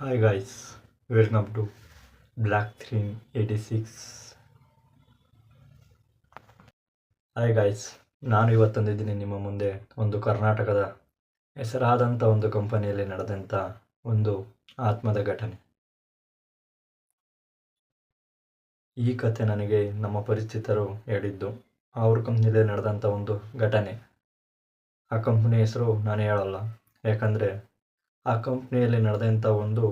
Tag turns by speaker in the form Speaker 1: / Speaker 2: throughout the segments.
Speaker 1: Hi guys, two black Black Thream 86. Hi guys ನಾನು ಇವತ್ತು ತಂದಿದ್ದೀನಿ ನಿಮ್ಮ ಮುಂದೆ ಒಂದು ಕರ್ನಾಟಕದ ಹೆಸರಾದಂಥ ಒಂದು ಕಂಪನಿಯಲ್ಲಿ ನಡೆದಂಥ ಒಂದು ಆತ್ಮದ ಘಟನೆ ಈ ಕಥೆ ನನಗೆ ನಮ್ಮ ಪರಿಚಿತರು ಹೇಳಿದ್ದು ಅವ್ರ ಕಂಪ್ನಿಯಲ್ಲಿ ನಡೆದಂಥ ಒಂದು ಘಟನೆ ಆ ಕಂಪ್ನಿ ಹೆಸರು ನಾನು ಹೇಳಲ್ಲ ಯಾಕಂದರೆ ಆ ಕಂಪ್ನಿಯಲ್ಲಿ ನಡೆದಂಥ ಒಂದು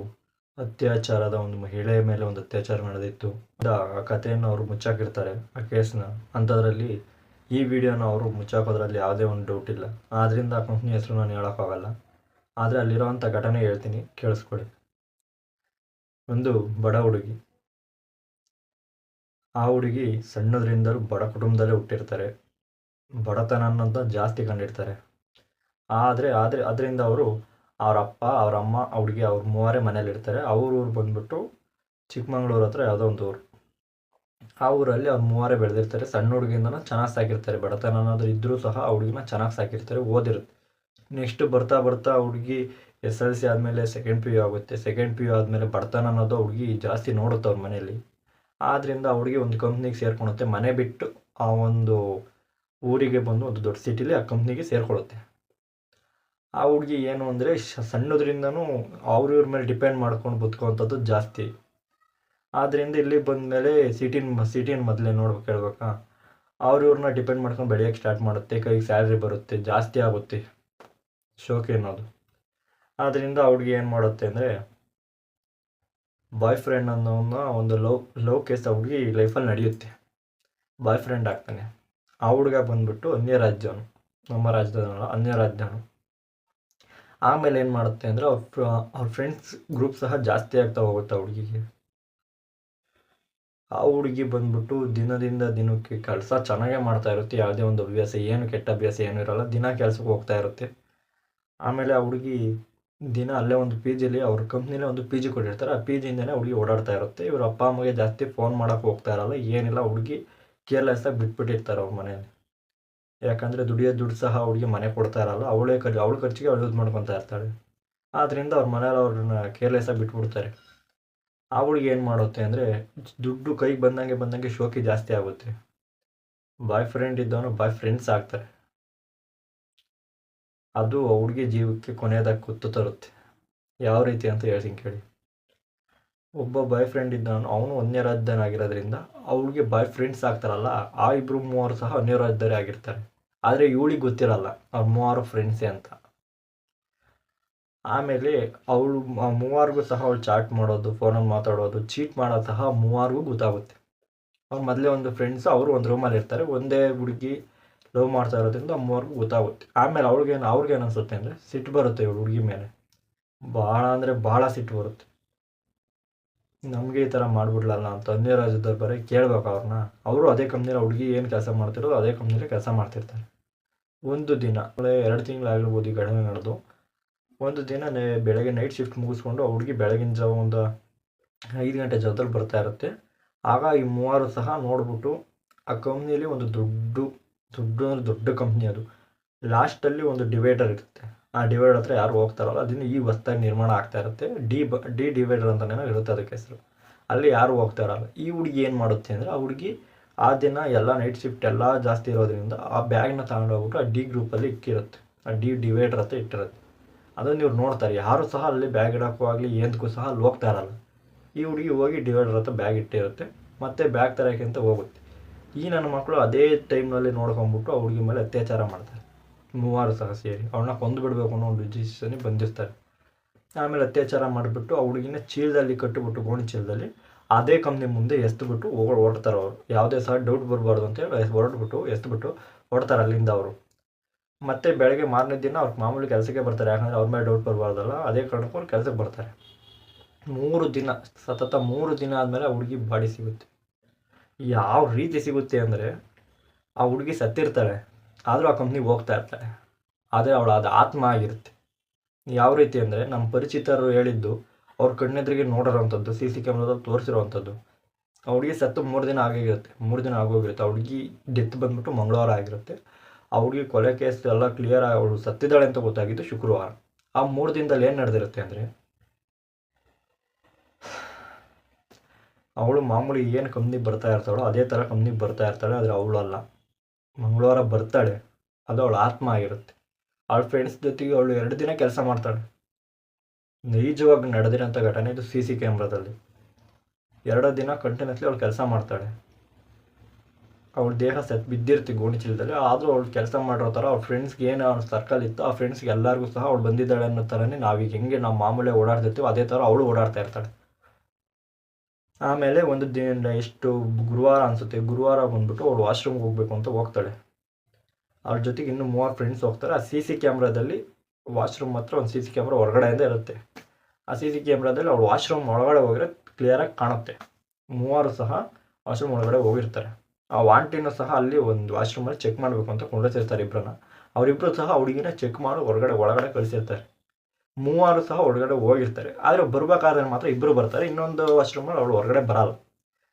Speaker 1: ಅತ್ಯಾಚಾರದ ಒಂದು ಮಹಿಳೆಯ ಮೇಲೆ ಒಂದು ಅತ್ಯಾಚಾರ ನಡೆದಿತ್ತು. ಆ ಕಥೆಯನ್ನು ಅವರು ಮುಚ್ಚಾಕಿರ್ತಾರೆ ಆ ಕೇಸ್ನ. ಅಂಥದ್ರಲ್ಲಿ ಈ ವಿಡಿಯೋನ ಅವರು ಮುಚ್ಚಾಕೋದ್ರಲ್ಲಿ ಯಾವುದೇ ಒಂದು ಡೌಟ್ ಇಲ್ಲ. ಆದ್ದರಿಂದ ಆ ಕಂಪ್ನಿ ಹೆಸರು ನಾನು ಹೇಳೋಕ್ಕಾಗಲ್ಲ. ಆದರೆ ಅಲ್ಲಿರೋವಂಥ ಘಟನೆ ಹೇಳ್ತೀನಿ ಕೇಳಿಸ್ಕೊಳ್ಳಿ ಒಂದು ಬಡ ಹುಡುಗಿ. ಆ ಹುಡುಗಿ ಸಣ್ಣದ್ರಿಂದಲೂ ಬಡ ಕುಟುಂಬದಲ್ಲೇ ಹುಟ್ಟಿರ್ತಾರೆ. ಬಡತನ ಅನ್ನೋದು ಜಾಸ್ತಿ ಕಂಡಿರ್ತಾರೆ. ಆದರೆ ಆದರೆ, ಅದರಿಂದ ಅವರು ಅವ್ರ ಅಪ್ಪ ಅವ್ರ ಅಮ್ಮ ಆ ಹುಡುಗಿ ಅವ್ರ ಮೂವರೇ ಮನೇಲಿ ಇರ್ತಾರೆ. ಅವ್ರ ಊರು ಬಂದ್ಬಿಟ್ಟು ಚಿಕ್ಕಮಂಗ್ಳೂರು ಹತ್ರ ಯಾವುದೋ ಒಂದು ಊರು. ಆ ಊರಲ್ಲಿ ಅವ್ರ ಮೂವರೇ ಬೆಳೆದಿರ್ತಾರೆ. ಸಣ್ಣ ಹುಡುಗಿಯಿಂದನೂ ಚೆನ್ನಾಗಿ ಸಾಕಿರ್ತಾರೆ. ಬಡತನ ಅನ್ನೋದು ಇದ್ದರೂ ಸಹ ಆ ಹುಡುಗಿನ ಚೆನ್ನಾಗಿ ಸಾಕಿರ್ತಾರೆ, ಓದಿರುತ್ತೆ. ನೆಕ್ಸ್ಟ್ ಬರ್ತಾ ಬರ್ತಾ ಹುಡುಗಿ ಎಸ್ ಎಲ್ ಸಿ ಆದಮೇಲೆ ಸೆಕೆಂಡ್ ಪಿ ಯು ಆಗುತ್ತೆ. ಸೆಕೆಂಡ್ ಪಿ ಯು ಆದಮೇಲೆ ಬಡತನ ಅನ್ನೋದು ಹುಡುಗಿ ಜಾಸ್ತಿ ನೋಡುತ್ತೆ ಅವ್ರ ಮನೆಯಲ್ಲಿ ಆದ್ದರಿಂದ ಆ ಹುಡುಗಿ ಒಂದು ಕಂಪ್ನಿಗೆ ಸೇರ್ಕೊಳುತ್ತೆ. ಮನೆ ಬಿಟ್ಟು ಆ ಒಂದು ಊರಿಗೆ ಬಂದು ಒಂದು ದೊಡ್ಡ ಸಿಟಿಲಿ ಆ ಕಂಪ್ನಿಗೆ ಸೇರ್ಕೊಳ್ಳುತ್ತೆ ಆ ಹುಡುಗಿ ಏನು ಅಂದರೆ ಸಣ್ಣದ್ರಿಂದನೂ ಅವ್ರ ಇವ್ರ ಮೇಲೆ ಡಿಪೆಂಡ್ ಮಾಡ್ಕೊಂಡು ಬದುಕುವಂಥದ್ದು ಜಾಸ್ತಿ. ಆದ್ದರಿಂದ ಇಲ್ಲಿ ಬಂದ ಮೇಲೆ ಸಿಟಿನ ಸಿಟಿನ ಮೊದಲೇ ನೋಡ್ಬೇಕು ಹೇಳ್ಬೇಕಾ? ಅವ್ರ ಇವ್ರನ್ನ ಡಿಪೆಂಡ್ ಮಾಡ್ಕೊಂಡು ಬೆಳೆಯೋಕ್ಕೆ ಸ್ಟಾರ್ಟ್ ಮಾಡುತ್ತೆ, ಕೈಗೆ ಸ್ಯಾಲ್ರಿ ಬರುತ್ತೆ, ಜಾಸ್ತಿ ಆಗುತ್ತೆ. ಶೋಕಿ ಅನ್ನೋದು ಆದ್ದರಿಂದ ಹುಡುಗಿ ಏನು ಮಾಡುತ್ತೆ ಅಂದರೆ ಬಾಯ್ ಫ್ರೆಂಡ್ ಅನ್ನೋನ್ನ ಒಂದು ಲವ್ ಲವ್ ಕೇಸ್ ಹುಡುಗಿ ಲೈಫಲ್ಲಿ ನಡೆಯುತ್ತೆ. ಬಾಯ್ ಫ್ರೆಂಡ್ ಆಗ್ತಾನೆ. ಆ ಹುಡುಗ ಬಂದ್ಬಿಟ್ಟು ಅನ್ಯ ರಾಜ್ಯವನು. ನಮ್ಮ ರಾಜ್ಯದವನಲ್ಲ, ಅನ್ಯ ರಾಜ್ಯವನು. ಆಮೇಲೆ ಏನು ಮಾಡುತ್ತೆ ಅಂದರೆ ಅವ್ರ ಅವ್ರ ಫ್ರೆಂಡ್ಸ್ ಗ್ರೂಪ್ ಸಹ ಜಾಸ್ತಿ ಆಗ್ತಾ ಹೋಗುತ್ತೆ ಆ ಹುಡುಗಿಗೆ. ಆ ಹುಡುಗಿ ಬಂದ್ಬಿಟ್ಟು ದಿನದಿಂದ ದಿನಕ್ಕೆ ಕೆಲಸ ಚೆನ್ನಾಗೇ ಮಾಡ್ತಾ ಇರುತ್ತೆ. ಯಾವುದೇ ಒಂದು ಅಭ್ಯಾಸ, ಏನು ಕೆಟ್ಟ ಅಭ್ಯಾಸ ಏನೂ ಇರಲ್ಲ, ದಿನ ಕೆಲಸಕ್ಕೆ ಹೋಗ್ತಾ ಇರುತ್ತೆ. ಆಮೇಲೆ ಆ ಹುಡುಗಿ ದಿನ ಅಲ್ಲೇ ಒಂದು ಪಿ ಜಿಲಿ ಅವ್ರ ಕಂಪ್ನಿಲೇ ಒಂದು ಪಿ ಜಿ ಕೊಟ್ಟಿರ್ತಾರೆ. ಆ ಪಿ ಜಿಯಿಂದಲೇ ಹುಡುಗಿ ಓಡಾಡ್ತಾ ಇರುತ್ತೆ. ಇವ್ರ ಅಪ್ಪ, ಅಮ್ಮಗೆ ಜಾಸ್ತಿ ಫೋನ್ ಮಾಡೋಕ್ಕೆ ಹೋಗ್ತಾ ಇರಲ್ಲ, ಏನಿಲ್ಲ ಹುಡುಗಿ ಕೇರ್ಲೆಸ್ಸಾಗಿ ಬಿಟ್ಬಿಟ್ಟಿರ್ತಾರೆ ಅವ್ರ ಮನೆಯಲ್ಲಿ. ಯಾಕಂದರೆ ದುಡಿಯೋ ದುಡ್ಡು ಸಹ ಅವಳಿಗೆ ಮನೆ ಕೊಡ್ತಾ ಇರಲ್ಲ. ಅವಳೇ ಖರ್ಚು, ಅವಳ ಖರ್ಚಿಗೆ ಅವಳು ಯೂಸ್ ಮಾಡ್ಕೊತಾ ಇರ್ತಾಳೆ. ಆದ್ದರಿಂದ ಅವ್ರ ಮನೇಲಿ ಅವ್ರನ್ನ ಕೇರ್ಲೆಸ್ಸಾಗಿ ಬಿಟ್ಬಿಡ್ತಾರೆ. ಅವಳಿಗೆ ಏನು ಮಾಡುತ್ತೆ ಅಂದರೆ ದುಡ್ಡು ಕೈಗೆ ಬಂದಂಗೆ ಬಂದಂಗೆ ಶೋಕಿ ಜಾಸ್ತಿ ಆಗುತ್ತೆ. ಬಾಯ್ ಫ್ರೆಂಡ್ ಇದ್ದವನು ಬಾಯ್ ಫ್ರೆಂಡ್ಸ್ ಆಗ್ತಾರೆ. ಅದು ಅವಳಿಗೆ ಜೀವಕ್ಕೆ ಕೊನೆಯದಾಗಿ ಕುತ್ತು ತರುತ್ತೆ. ಯಾವ ರೀತಿ ಅಂತ ಹೇಳ್ತೀನಿ ಕೇಳಿ. ಒಬ್ಬ ಬಾಯ್ ಫ್ರೆಂಡ್ ಇದ್ದವನು, ಅವನು ಅನ್ಯರಾಜ್ಯನಾಗಿರೋದ್ರಿಂದ ಅವಳಿಗೆ ಬಾಯ್ ಫ್ರೆಂಡ್ಸ್ ಆಗ್ತಾರಲ್ಲ, ಆ ಇಬ್ಬರು ಮೂವರು ಸಹ ರಾಜ್ಯದವರೇ ಆಗಿರ್ತಾರೆ. ಆದರೆ ಇವಳಿಗೆ ಗೊತ್ತಿರಲ್ಲ ಅವ್ರ ಮೂವರು ಫ್ರೆಂಡ್ಸೇ ಅಂತ. ಆಮೇಲೆ ಅವಳು ಮೂವಾರಿಗೂ ಸಹ ಅವಳು ಚಾಟ್ ಮಾಡೋದು ಫೋನಲ್ಲಿ ಮಾತಾಡೋದು ಚೀಟ್ ಮಾಡೋದು ಸಹ ಮೂವರಿಗೂ ಗೊತ್ತಾಗುತ್ತೆ. ಅವ್ರು ಮೊದಲೇ ಒಂದು ಫ್ರೆಂಡ್ಸ್ ಅವರು ಒಂದು ರೂಮಲ್ಲಿ ಇರ್ತಾರೆ, ಒಂದೇ ಹುಡುಗಿ ಲವ್ ಮಾಡ್ತಾ ಇರೋದ್ರಿಂದ ಮೂವರಿಗೂ ಗೊತ್ತಾಗುತ್ತೆ. ಆಮೇಲೆ ಅವ್ಳಿಗೇನು, ಅವ್ರಿಗೇನು ಅನಿಸುತ್ತೆ ಅಂದರೆ, ಸಿಟ್ಟು ಬರುತ್ತೆ ಇವಳು ಹುಡುಗಿ ಮೇಲೆ. ಭಾಳ ಅಂದರೆ ಭಾಳ ಸಿಟ್ಟು ಬರುತ್ತೆ. ನಮಗೆ ಈ ಥರ ಮಾಡಿಬಿಡ್ಲಲ್ಲ ಅಂತ ಅನ್ಯ ರಾಜ್ಯದವ್ರು ಬರೀ ಕೇಳ್ಬೇಕು ಅವ್ರನ್ನ ಅವರು ಅದೇ ಕಂಪ್ನಿಲಿ ಹುಡುಗಿ ಏನು ಕೆಲಸ ಮಾಡ್ತಿರೋದು ಅದೇ ಕಂಪ್ನಿಲಿ ಕೆಲಸ ಮಾಡ್ತಿರ್ತಾರೆ. ಒಂದು ದಿನ ಎರಡು ತಿಂಗಳಾಗಿರ್ಬೋದು ಈ ಘಟನೆ ನಡೆದು. ಒಂದು ದಿನ ಬೆಳಗ್ಗೆ ನೈಟ್ ಶಿಫ್ಟ್ ಮುಗಿಸ್ಕೊಂಡು ಆ ಹುಡುಗಿ ಬೆಳಗಿನ ಜಾವ ಒಂದು ಐದು ಗಂಟೆ ಜಾವದಲ್ಲಿ ಬರ್ತಾ ಇರುತ್ತೆ. ಆಗ ಈ ಮೂವರು ಸಹ ನೋಡ್ಬಿಟ್ಟು ಆ ಕಂಪ್ನಿಯಲ್ಲಿ ಒಂದು ದೊಡ್ಡ ದೊಡ್ಡ ಅಂದರೆ ದೊಡ್ಡ ಕಂಪ್ನಿ ಅದು. ಲಾಸ್ಟಲ್ಲಿ ಒಂದು ಡಿವೈಡರ್ ಇರುತ್ತೆ. ಆ ಡಿವೈಡರ್ ಹತ್ರ ಯಾರು ಹೋಗ್ತಾರಲ್ಲ ಅದನ್ನು ಈ ಹೊಸ್ದಾಗಿ ನಿರ್ಮಾಣ ಆಗ್ತಾ ಇರುತ್ತೆ. ಡಿ ಬ ಡಿ ಡಿವೈಡರ್ ಅಂತಲೇ ಇರುತ್ತೆ ಅದಕ್ಕೆ ಹೆಸರು. ಅಲ್ಲಿ ಯಾರು ಹೋಗ್ತಾ ಇರಲ್ಲ ಈ ಹುಡುಗಿ ಏನು ಮಾಡುತ್ತೆ ಅಂದರೆ, ಆ ಹುಡುಗಿ ಆ ದಿನ ಎಲ್ಲ ನೈಟ್ ಶಿಫ್ಟ್ ಎಲ್ಲ ಜಾಸ್ತಿ ಇರೋದ್ರಿಂದ ಆ ಬ್ಯಾಗ್ನ ತಗೊಂಡೋಗ್ಬಿಟ್ಟು ಆ ಡಿ ಗ್ರೂಪಲ್ಲಿ ಇಕ್ಕಿರುತ್ತೆ ಆ ಡಿ ಡಿವೈಡರ್ ಹತ್ರ ಇಟ್ಟಿರುತ್ತೆ. ಅದನ್ನು ಇವ್ರು ನೋಡ್ತಾರೆ. ಯಾರು ಸಹ ಅಲ್ಲಿ ಬ್ಯಾಗ್ ಇಡೋಕ್ಕೂ ಆಗಲಿ ಏನಕ್ಕೂ ಸಹ ಅಲ್ಲಿ ಹೋಗ್ತಾ ಇರಲ್ಲ. ಈ ಹುಡುಗಿ ಹೋಗಿ ಡಿವೈಡರ್ ಹತ್ರ ಬ್ಯಾಗ್ ಇಟ್ಟಿರುತ್ತೆ. ಮತ್ತೆ ಬ್ಯಾಗ್ ತರೋಕ್ಕೆ ಅಂತ ಹೋಗುತ್ತೆ. ಈ ನನ್ನ ಮಕ್ಕಳು ಅದೇ ಟೈಮ್ನಲ್ಲಿ ನೋಡ್ಕೊಂಬಿಟ್ಟು ಆ ಹುಡುಗಿ ಮೇಲೆ ಅತ್ಯಾಚಾರ ಮಾಡ್ತಾರೆ. ಮೂವರು ಸಹ ಸೇರಿ ಅವ್ರನ್ನ ಕೊಂದು ಬಿಡಬೇಕು ಅನ್ನೋ ಒಂದು ಡಿಸಿಷನ್ಗೆ ಬಂದಿರ್ತಾರೆ. ಆಮೇಲೆ ಅತ್ಯಾಚಾರ ಮಾಡಿಬಿಟ್ಟು ಆ ಹುಡುಗಿನ ಚೀಲದಲ್ಲಿ ಕಟ್ಟಿಬಿಟ್ಟು, ಗೋಣಿ ಚೀಲದಲ್ಲಿ ಅದೇ ಕಂಪ್ನಿ ಮುಂದೆ ಎಸ್ದುಬಿಟ್ಟು ಹೋಗಿ ಹೊರಡ್ತಾರೆ ಅವರು. ಯಾವುದೇ ಸಹ ಡೌಟ್ ಬರಬಾರ್ದು ಅಂತೇಳಿ ಹೊರಟ್ಬಿಟ್ಟು ಎಸ್ದುಬಿಟ್ಟು ಹೊಡ್ತಾರೆ ಅಲ್ಲಿಂದ ಅವರು. ಮತ್ತೆ ಬೆಳಗ್ಗೆ ಮಾರನೇ ದಿನ ಅವ್ರ ಮಾಮೂಲಿ ಕೆಲಸಕ್ಕೆ ಬರ್ತಾರೆ. ಯಾಕಂದರೆ ಅವ್ರ ಮೇಲೆ ಡೌಟ್ ಬರಬಾರ್ದಲ್ಲ, ಅದೇ ಕಾರಣಕ್ಕೂ ಅವ್ರು ಕೆಲಸಕ್ಕೆ ಬರ್ತಾರೆ. ಮೂರು ದಿನ, ಸತತ ಮೂರು ದಿನ ಆದಮೇಲೆ ಆ ಹುಡುಗಿ ಬಾಡಿ ಸಿಗುತ್ತೆ. ಯಾವ ರೀತಿ ಸಿಗುತ್ತೆ ಅಂದರೆ, ಆ ಹುಡುಗಿ ಸತ್ತಿರ್ತಾಳೆ. ಆದರೂ ಆ ಕಂಪ್ನಿಗೆ ಹೋಗ್ತಾ ಇರ್ತಾಳೆ ಆದರೆ ಅವಳ ಅದು ಆತ್ಮ ಆಗಿರುತ್ತೆ. ಯಾವ ರೀತಿ ಅಂದರೆ ನಮ್ಮ ಪರಿಚಿತರು ಹೇಳಿದ್ದು ಅವ್ರ ಕಣ್ಣೆದ್ರಿಗೆ ನೋಡಿರೋವಂಥದ್ದು ಸಿ ಸಿ ಕ್ಯಾಮ್ರಾದಲ್ಲಿ ತೋರಿಸಿರೋವಂಥದ್ದು ಆ ಹುಡುಗಿ ಸತ್ತು ಮೂರು ದಿನ ಆಗಿರುತ್ತೆ ಮೂರು ದಿನ ಆಗೋಗಿರುತ್ತೆ. ಆ ಹುಡುಗಿ ಡೆತ್ ಬಂದ್ಬಿಟ್ಟು ಮಂಗಳವಾರ ಆಗಿರುತ್ತೆ. ಆ ಹುಡುಗಿ ಕೊಲೆ ಕೇಸ್ ಎಲ್ಲ ಕ್ಲಿಯರ್ ಅವಳು ಸತ್ತಿದ್ದಾಳೆ ಅಂತ ಗೊತ್ತಾಗಿದ್ದು ಶುಕ್ರವಾರ. ಆ ಮೂರು ದಿನದಲ್ಲಿ ಏನು ನಡೆದಿರುತ್ತೆ ಅಂದರೆ ಅವಳು ಮಾಮೂಲಿ ಏನು ಕಂಪ್ನಿಗೆ ಬರ್ತಾ ಇರ್ತಾಳೋ ಅದೇ ಥರ ಕಂಪ್ನಿಗೆ ಬರ್ತಾ ಇರ್ತಾಳೆ, ಆದರೆ ಅವಳು ಅಲ್ಲ. ಮಂಗಳವಾರ ಬರ್ತಾಳೆ ಅದು ಅವಳ ಆತ್ಮ ಆಗಿರುತ್ತೆ. ಅವಳ ಫ್ರೆಂಡ್ಸ್ ಜೊತೆಗೆ ಅವಳು ಎರಡು ದಿನ ಕೆಲಸ ಮಾಡ್ತಾಳೆ. ನೈಜವಾಗಿ ನಡೆದಿರೋಂಥ ಘಟನೆ ಇದು ಸಿ ಸಿ ಕ್ಯಾಮ್ರಾದಲ್ಲಿ ಎರಡು ದಿನ ಕಂಟಿನ್ಯೂಸ್ಲಿ ಅವಳು ಕೆಲಸ ಮಾಡ್ತಾಳೆ. ಅವಳ ದೇಹ ಸತ್ ಬಿದ್ದಿರ್ತಿ ಗೋಣಿ ಚೀಲದಲ್ಲಿ, ಆದರೂ ಅವಳು ಕೆಲಸ ಮಾಡಿರೋ ಥರ ಅವ್ಳ ಫ್ರೆಂಡ್ಸ್ಗೆ ಏನು ಅವ್ನ ಸರ್ಕಲ್ ಇತ್ತು, ಆ ಫ್ರೆಂಡ್ಸ್ಗೆ ಎಲ್ಲರಿಗೂ ಸಹ ಅವಳು ಬಂದಿದ್ದಾಳೆ ಅನ್ನೋ ಥರನೇ ನಾವೀಗ ಹೆಂಗೆ ನಾವು ಮಾಮೂಲಿ ಓಡಾಡ್ತಿರ್ತೀವೋ ಅದೇ ಥರ ಅವಳು ಓಡಾಡ್ತಾ ಇರ್ತಾಳೆ. ಆಮೇಲೆ ಒಂದು ದಿನ ಎಷ್ಟು ಗುರುವಾರ ಅನಿಸುತ್ತೆ, ಗುರುವಾರ ಬಂದ್ಬಿಟ್ಟು ಅವಳು ವಾಶ್ರೂಮ್ಗೆ ಹೋಗ್ಬೇಕು ಅಂತ ಹೋಗ್ತಾಳೆ. ಅವ್ರ ಜೊತೆಗೆ ಇನ್ನೂ ಮೂವರು ಫ್ರೆಂಡ್ಸ್ ಹೋಗ್ತಾರೆ. ಆ ಸಿ ಸಿ ಕ್ಯಾಮ್ರಾದಲ್ಲಿ ವಾಶ್ರೂಮ್ ಮಾತ್ರ ಒಂದು ಸಿ ಸಿ ಕ್ಯಾಮ್ರಾ ಹೊರಗಡೆಯಿಂದ ಇರುತ್ತೆ. ಆ ಸಿ ಸಿ ಕ್ಯಾಮ್ರಾದಲ್ಲಿ ಅವಳು ವಾಶ್ರೂಮ್ ಒಳಗಡೆ ಹೋಗಿರೋ ಕ್ಲಿಯರಾಗಿ ಕಾಣುತ್ತೆ. ಮೂವರು ಸಹ ವಾಶ್ರೂಮ್ ಒಳಗಡೆ ಹೋಗಿರ್ತಾರೆ. ಆ ವಾಂಟಿನೂ ಸಹ ಅಲ್ಲಿ ಒಂದು ವಾಶ್ರೂಮಲ್ಲಿ ಚೆಕ್ ಮಾಡಬೇಕು ಅಂತ ಕೊಂಡಿರ್ತಾರೆ ಇಬ್ಬರನ್ನ ಅವರಿಬ್ಬರು ಸಹ ಹುಡುಗಿನ ಚೆಕ್ ಮಾಡಿ, ಹೊರಗಡೆ, ಒಳಗಡೆ ಕಳಿಸಿರ್ತಾರೆ. ಮೂವರು ಸಹ ಒಳಗಡೆ ಹೋಗಿರ್ತಾರೆ. ಆದರೆ ಬರ್ಬೇಕಾದ್ರೆ ಮಾತ್ರ ಇಬ್ಬರು ಬರ್ತಾರೆ. ಇನ್ನೊಂದು ವಾಶ್ರೂಮಲ್ಲಿ ಅವಳು ಹೊರಗಡೆ ಬರಲ್ಲ.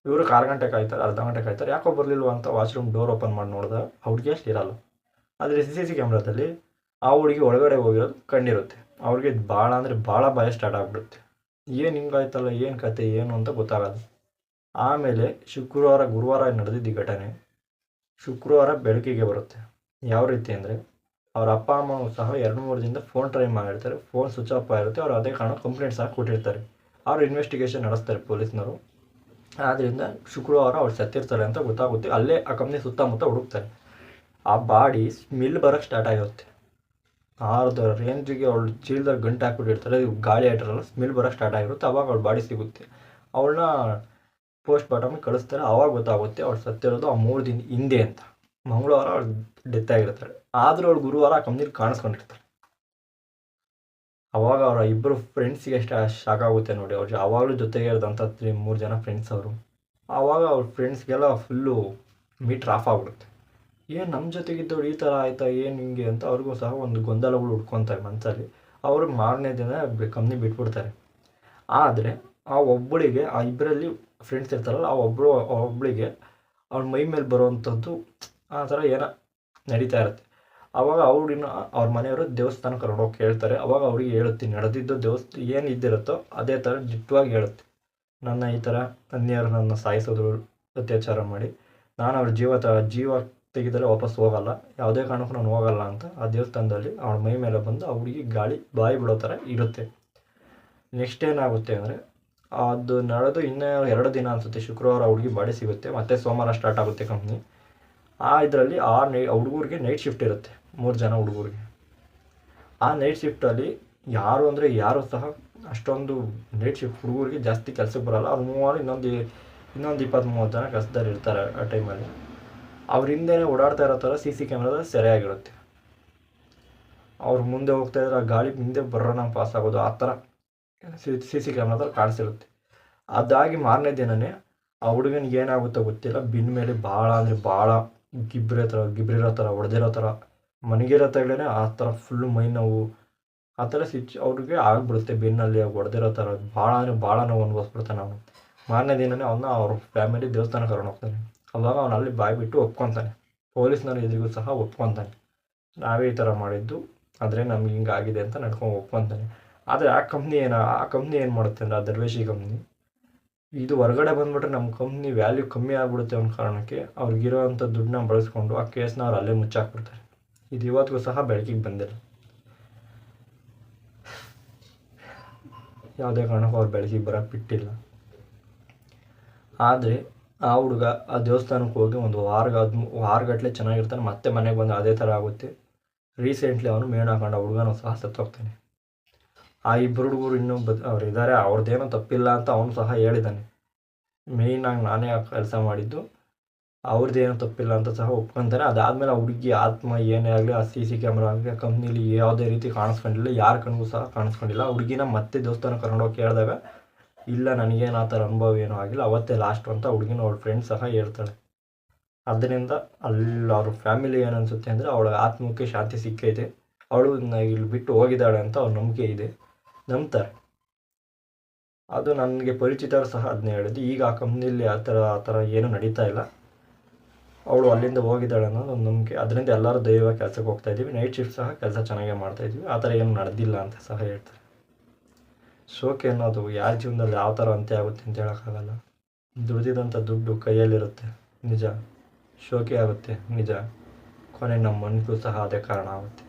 Speaker 1: ಇವರು ಕಾಲು ಗಂಟೆ ಕಾಯ್ತಾರೆ, ಅರ್ಧ ಗಂಟೆ ಕಾಯ್ತಾರೆ. ಯಾಕೋ ಬರಲಿಲ್ವ ಅಂತ ವಾಶ್ರೂಮ್ ಡೋರ್ ಓಪನ್ ಮಾಡಿ ನೋಡಿದ ಆ ಹುಡುಗಿ ಅಷ್ಟು ಇರಲ್ಲ. ಆದರೆ ಸಿ ಸಿ ಕ್ಯಾಮ್ರಾದಲ್ಲಿ ಆ ಹುಡುಗಿ ಒಳಗಡೆ ಹೋಗಿರೋದು ಕಂಡಿರುತ್ತೆ ಅವ್ರಿಗೆ ಭಾಳ ಅಂದರೆ ಭಾಳ ಭಯ ಸ್ಟಾರ್ಟ್ ಆಗ್ಬಿಡುತ್ತೆ. ಏನು ಹಿಂಗಾಯ್ತಲ್ಲ, ಏನು ಕತೆ, ಏನು ಅಂತ ಗೊತ್ತಾಗಲ್ಲ. ಆಮೇಲೆ ಶುಕ್ರವಾರ, ಗುರುವಾರ ನಡೆದಿದ್ದ ಘಟನೆ ಶುಕ್ರವಾರ ಬೆಳಕಿಗೆ ಬರುತ್ತೆ. ಯಾವ ರೀತಿ ಅಂದರೆ ಅವ್ರ ಅಪ್ಪ, ಅಮ್ಮ ಸಹ ಎರಡು ಮೂರು ದಿನದಿಂದ ಫೋನ್ ಟ್ರೈ ಮಾಡಿರ್ತಾರೆ. ಫೋನ್ ಸ್ವಿಚ್ ಆಫ್ ಆಗಿರುತ್ತೆ. ಅವ್ರು ಅದೇ ಕಾರಣ ಕಂಪ್ಲೇಂಟ್ ಸಹ ಕೊಟ್ಟಿರ್ತಾರೆ. ಅವರು ಇನ್ವೆಸ್ಟಿಗೇಷನ್ ನಡೆಸ್ತಾರೆ ಪೊಲೀಸ್ನವರು. ಆದ್ದರಿಂದ ಶುಕ್ರವಾರ ಅವ್ರು ಸತ್ತಿರ್ತಾರೆ ಅಂತ ಗೊತ್ತಾಗುತ್ತೆ. ಅಲ್ಲೇ ಆ ಕಂಪ್ನಿ ಸುತ್ತಮುತ್ತ ಹುಡುಕ್ತಾರೆ. ಆ ಬಾಡಿ ಸ್ಮೆಲ್ ಬರೋಕ್ಕೆ ಸ್ಟಾರ್ಟ್ ಆಗಿರುತ್ತೆ. ಆರ್ದ ರೇಂಜಿಗೆ ಅವಳು ಚೀಲದಲ್ಲಿ ಗಂಟು ಹಾಕ್ಬಿಟ್ಟಿರ್ತಾರೆ. ಗಾಳಿ ಆಟರಲ್ಲ ಸ್ಮೆಲ್ ಬರೋಕ್ಕೆ ಸ್ಟಾರ್ಟ್ ಆಗಿರುತ್ತೆ. ಅವಾಗ ಅವಳು ಬಾಡಿ ಸಿಗುತ್ತೆ. ಅವಳನ್ನ ಪೋಸ್ಟ್ ಮಾರ್ಟಮಿಗೆ ಕಳಿಸ್ತಾರೆ. ಅವಾಗ ಗೊತ್ತಾಗುತ್ತೆ ಅವ್ಳು ಸತ್ತಿರೋದು ಆ ಮೂರು ದಿನ ಹಿಂದೆ ಅಂತ. ಮಂಗಳವಾರ ಅವಳು ಡೆತ್ ಆಗಿರ್ತಾಳೆ. ಆದರೂ ಅವಳು ಗುರುವಾರ ಆ ಕಂಪ್ನಿಲಿ ಕಾಣಿಸ್ಕೊಂಡಿರ್ತಾಳೆ. ಅವಾಗ ಅವರ ಇಬ್ಬರು ಫ್ರೆಂಡ್ಸಿಗೆ ಎಷ್ಟು ಶಾಕ್ ಆಗುತ್ತೆ ನೋಡಿ. ಅವ್ರು ಯಾವಾಗಲೂ ಜೊತೆಗೆ ಇರೋದಂಥ ತ್ರೀ, ಮೂರು ಜನ ಫ್ರೆಂಡ್ಸ್ ಅವರು. ಆವಾಗ ಅವ್ರ ಫ್ರೆಂಡ್ಸ್ಗೆಲ್ಲ ಫುಲ್ಲು ಮೀಟ್ರ್ ಆಫ್ ಆಗ್ಬಿಡುತ್ತೆ. ಏನು ನಮ್ಮ ಜೊತೆಗಿದ್ದವ್ರು ಈ ಥರ ಆಯ್ತಾ, ಏನು ಹಿಂಗೆ ಅಂತ ಅವ್ರಿಗೂ ಸಹ ಒಂದು ಗೊಂದಲಗಳು ಹುಡ್ಕೊತಾರೆ ಮನಸ್ಸಲ್ಲಿ ಅವರು ಮಾರನೇ ದಿನ ಕಂಪ್ನಿ ಬಿಟ್ಬಿಡ್ತಾರೆ. ಆದರೆ ಆ ಒಬ್ಬಳಿಗೆ ಆ ಇಬ್ಬರಲ್ಲಿ ಫ್ರೆಂಡ್ಸ್ ಇರ್ತಾರಲ್ಲ, ಆ ಒಬ್ಬರು ಒಬ್ಬಳಿಗೆ ಅವ್ಳ ಮೈ ಮೇಲೆ ಬರುವಂಥದ್ದು ಆ ಥರ ಏನೋ ನಡೀತಾ ಇರುತ್ತೆ. ಆವಾಗ ಇನ್ನು ಅವ್ರ ಮನೆಯವರು ದೇವಸ್ಥಾನ ಕರ್ಕೊಂಡೋಗಿ ಕೇಳ್ತಾರೆ. ಅವಾಗ ಅವ್ರಿಗೆ ಹೇಳುತ್ತೆ ನಡೆದಿದ್ದು ದೇವಸ್ಥಾನ ಏನು ಇದ್ದಿರುತ್ತೋ ಅದೇ ಥರ ದಿಟ್ಟವಾಗಿ ಹೇಳುತ್ತೆ. ನನ್ನ ಈ ಥರ ಅನ್ಯರು ನನ್ನ ಸಾಯಿಸೋದ್ರು ಅತ್ಯಾಚಾರ ಮಾಡಿ, ನಾನು ಅವ್ರ ಜೀವ ತ, ಜೀವ ತೆಗೆದರೆ ವಾಪಸ್ ಹೋಗಲ್ಲ. ಯಾವುದೇ ಕಾರಣಕ್ಕೂ ನಾನು ಹೋಗಲ್ಲ ಅಂತ ಆ ದೇವಸ್ಥಾನದಲ್ಲಿ ಅವಳ ಮೈ ಮೇಲೆ ಬಂದು ಅವ್ರಿಗೆ ಗಾಳಿ, ಬಾಯಿ ಬಿಡೋ ಥರ ಇರುತ್ತೆ. ನೆಕ್ಸ್ಟ್ ಏನಾಗುತ್ತೆ ಅಂದರೆ, ಅದು ನಡೆದು ಇನ್ನೂ ಎರಡು ದಿನ ಅನಿಸುತ್ತೆ. ಶುಕ್ರವಾರ ಹುಡುಗಿ ಬಾಡಿ ಸಿಗುತ್ತೆ, ಮತ್ತೆ ಸೋಮವಾರ ಸ್ಟಾರ್ಟ್ ಆಗುತ್ತೆ ಕಂಪ್ನಿ ಆ ಇದರಲ್ಲಿ ಆ ನೈ ಹುಡುಗರಿಗೆ ನೈಟ್ ಶಿಫ್ಟ್ ಇರುತ್ತೆ, ಮೂರು ಜನ ಹುಡುಗರಿಗೆ. ಆ ನೈಟ್ ಶಿಫ್ಟಲ್ಲಿ ಯಾರು ಅಂದರೆ ಯಾರು ಸಹ ಅಷ್ಟೊಂದು ನೈಟ್ ಶಿಫ್ಟ್ ಹುಡುಗರಿಗೆ ಜಾಸ್ತಿ ಕೆಲಸಕ್ಕೆ ಬರೋಲ್ಲ. ಅವ್ರು ಮೂವರು ಇನ್ನೊಂದು ಇನ್ನೊಂದು ಇಪ್ಪತ್ತು ಮೂವತ್ತು ಜನ ಕೆಲಸದಲ್ಲಿ ಇರ್ತಾರೆ ಆ ಟೈಮಲ್ಲಿ ಅವ್ರ ಹಿಂದೆನೇ ಓಡಾಡ್ತಾ ಇರೋ ಥರ ಸಿ ಸಿ ಕ್ಯಾಮ್ರಾದ ಸೆರೆಯಾಗಿರುತ್ತೆ. ಅವ್ರು ಮುಂದೆ ಹೋಗ್ತಾ ಇದ್ರೆ ಆ ಗಾಳಿ ಹಿಂದೆ ಬರೋಣ ಪಾಸ್ ಆಗೋದು ಆ ಥರ ಸಿ ಸಿ ಕ್ಯಾಮ್ರಾದಲ್ಲಿ ಕಾಣಿಸಿರುತ್ತೆ. ಅದಾಗಿ ಮಾರನೇ ದಿನವೇ ಆ ಹುಡುಗನಿಗೆ ಏನಾಗುತ್ತೋ ಗೊತ್ತಿಲ್ಲ. ಬಿನ್ ಮೇಲೆ ಭಾಳ ಅಂದರೆ ಭಾಳ ಗಿಬ್ರೆ ಥರ ಗಿಬ್ರಿರೋ ಥರ ಹೊಡೆದಿರೋ ಥರ ಮನಗಿರೋ ತಗಳೇ ಆ ಥರ ಫುಲ್ಲು ಮೈ ನೋವು. ಆ ಥರ ಸಿಚ್, ಅವ್ರಿಗೆ ಆಗ್ಬಿಡುತ್ತೆ ಬೆನ್ನಲ್ಲಿ ಹೊಡೆದಿರೋ ಥರ ಭಾಳ ಅಂದರೆ ಭಾಳ ನೋವು ಅನುಭವಿಸ್ಬಿಡ್ತಾನೆ ಅವನು ಮಾರನೇ ದಿನವೇ ಅವನ್ನ ಅವ್ರ ಫ್ಯಾಮಿಲಿ ದೇವಸ್ಥಾನ ಕರ್ಕೊಂಡು ಹೋಗ್ತಾನೆ. ಅವಾಗ ಅವನು ಅಲ್ಲಿ ಬಾಯಿ ಬಿಟ್ಟು ಒಪ್ಕೊತಾನೆ. ಪೊಲೀಸ್ನವ್ರ ಎದುರಿಗೂ ಸಹ ಒಪ್ಕೊತಾನೆ. ನಾವೇ ಈ ಥರ ಮಾಡಿದ್ದು, ಆದರೆ ನಮ್ಗೆ ಹಿಂಗೆ ಆಗಿದೆ ಅಂತ ನಡ್ಕೊಂಡು ಒಪ್ಕೊತಾನೆ. ಆದರೆ ಆ ಕಂಪ್ನಿ ಏನು, ಆ ಕಂಪ್ನಿ ಏನು ಮಾಡುತ್ತೆ ಅಂದರೆ, ಆ ದರ್ವೇಶಿ ಕಂಪ್ನಿ ಇದು ಹೊರಗಡೆ ಬಂದ್ಬಿಟ್ರೆ ನಮ್ಮ ಕಂಪ್ನಿ ವ್ಯಾಲ್ಯೂ ಕಮ್ಮಿ ಆಗ್ಬಿಡುತ್ತೆ ಅನ್ನೋ ಕಾರಣಕ್ಕೆ ಅವ್ರಿಗಿರೋವಂಥ ದುಡ್ಡನ್ನ ಬಳಸ್ಕೊಂಡು ಆ ಕೇಸ್ನ ಅವ್ರು ಅಲ್ಲೇ ಮುಚ್ಚಾಕ್ಬಿಡ್ತಾರೆ. ಇದು ಇವತ್ತಿಗೂ ಸಹ ಬೆಳಕಿಗೆ ಬಂದಿಲ್ಲ. ಯಾವುದೇ ಕಾರಣಕ್ಕೂ ಅವ್ರು ಬೆಳಕಿಗೆ ಬರೋಕ್ಕೆ ಬಿಟ್ಟಿಲ್ಲ. ಆದರೆ ಆ ಹುಡುಗ ಆ ದೇವಸ್ಥಾನಕ್ಕೆ ಹೋಗಿ ಒಂದು ವಾರ ಆದ್ಮ ವಾರಗಟ್ಟಲೆ ಚೆನ್ನಾಗಿರ್ತಾನೆ, ಮತ್ತೆ ಮನೆಗೆ ಬಂದು ಅದೇ ಥರ ಆಗುತ್ತೆ. ರೀಸೆಂಟ್ಲಿ ಅವನು ಮೇಣ ಹಾಕೊಂಡ ಹುಡುಗನೂ ಸಹ ಸತ್ತೋಗ್ತಾನೆ. ಆ ಇಬ್ಬರು ಹುಡುಗರು ಇನ್ನೂ ಬದ್ ಅವ್ರು ಇದ್ದಾರೆ ಅವ್ರದ್ದೇನೋ ತಪ್ಪಿಲ್ಲ ಅಂತ ಅವನು ಸಹ ಹೇಳಿದ್ದಾನೆ ಮೇಯ್ನಾಗಿ ನಾನೇ ಆ ಕೆಲಸ ಮಾಡಿದ್ದು ಅವ್ರದ್ದೇನೋ ತಪ್ಪಿಲ್ಲ ಅಂತ ಸಹ ಒಪ್ಕೊಂತಾನೆ ಅದಾದಮೇಲೆ ಆ ಹುಡುಗಿ ಆತ್ಮ ಏನೇ ಆಗಲಿ, ಆ ಸಿ ಸಿ ಕ್ಯಾಮ್ರಾ ಆಗಲಿ, ಆ ಕಂಪ್ನಿಲಿ ಯಾವುದೇ ರೀತಿ ಕಾಣಿಸ್ಕೊಂಡಿಲ್ಲ, ಯಾರ ಕಣ್ಗೂ ಸಹ ಕಾಣಿಸ್ಕೊಂಡಿಲ್ಲ. ಆ ಹುಡುಗಿನ ಮತ್ತೆ ದೇವಸ್ಥಾನ ಕರ್ಕೊಂಡೋಗಿ ಕೇಳಿದಾಗ, ಇಲ್ಲ, ನನಗೇನು ಆ ಥರ ಅನುಭವ ಏನೂ ಆಗಿಲ್ಲ, ಅವತ್ತೇ ಲಾಸ್ಟ್ ಅಂತ ಹುಡುಗಿನ ಅವಳ ಫ್ರೆಂಡ್ ಸಹ ಹೇಳ್ತಾಳೆ. ಅದರಿಂದ ಅಲ್ಲಿ ಅವ್ರ ಫ್ಯಾಮಿಲಿ ಏನು ಅನಿಸುತ್ತೆ ಅಂದರೆ, ಅವಳ ಆತ್ಮಕ್ಕೆ ಶಾಂತಿ ಸಿಕ್ಕೈತೆ. ಅವಳು ಇಲ್ಲಿ ಬಿಟ್ಟು ಹೋಗಿದ್ದಾಳೆ ಅಂತ ಅವ್ರ ನಂಬಿಕೆ ಇದೆ. ನಂಬ್ತಾರೆ. ಅದು ನನಗೆ ಪರಿಚಿತರು ಸಹ ಅದನ್ನ ಹೇಳಿದ್ದು ಈಗ ಆ ಕಂಪ್ನಿಲಿ ಆ ಥರ ಆ ಥರ ಏನೂ ನಡೀತಾ ಇಲ್ಲ. ಅವಳು ಅಲ್ಲಿಂದ ಹೋಗಿದ್ದಾಳೆ ಅನ್ನೋದು ಒಂದು ನಂಬಿಕೆ. ಅದರಿಂದ ಎಲ್ಲರೂ ದೈವ ಕೆಲಸಕ್ಕೆ ಹೋಗ್ತಾ ಇದ್ದೀವಿ. ನೈಟ್ ಶಿಫ್ಟ್ ಸಹ ಕೆಲಸ ಚೆನ್ನಾಗೇ ಮಾಡ್ತಾ ಇದ್ದೀವಿ. ಆ ಥರ ಏನು ನಡೆದಿಲ್ಲ ಅಂತ ಸಹ ಹೇಳ್ತಾರೆ. ಶೋಕೆ ಅನ್ನೋದು ಯಾರ ಜೀವನದಲ್ಲಿ ಯಾವ ಥರ ಅಂತ್ಯ ಆಗುತ್ತೆ ಅಂತ ಹೇಳೋಕ್ಕಾಗಲ್ಲ. ದುಡಿದಿದಂಥ ದುಡ್ಡು ಕೈಯಲ್ಲಿರುತ್ತೆ. ನಿಜ. ಶೋಕೆ ಆಗುತ್ತೆ. ನಿಜ. ಕೊನೆ ನಮ್ಮ ಮನಸ್ಸು ಸಹ ಅದೇ ಕಾರಣ ಆಗುತ್ತೆ.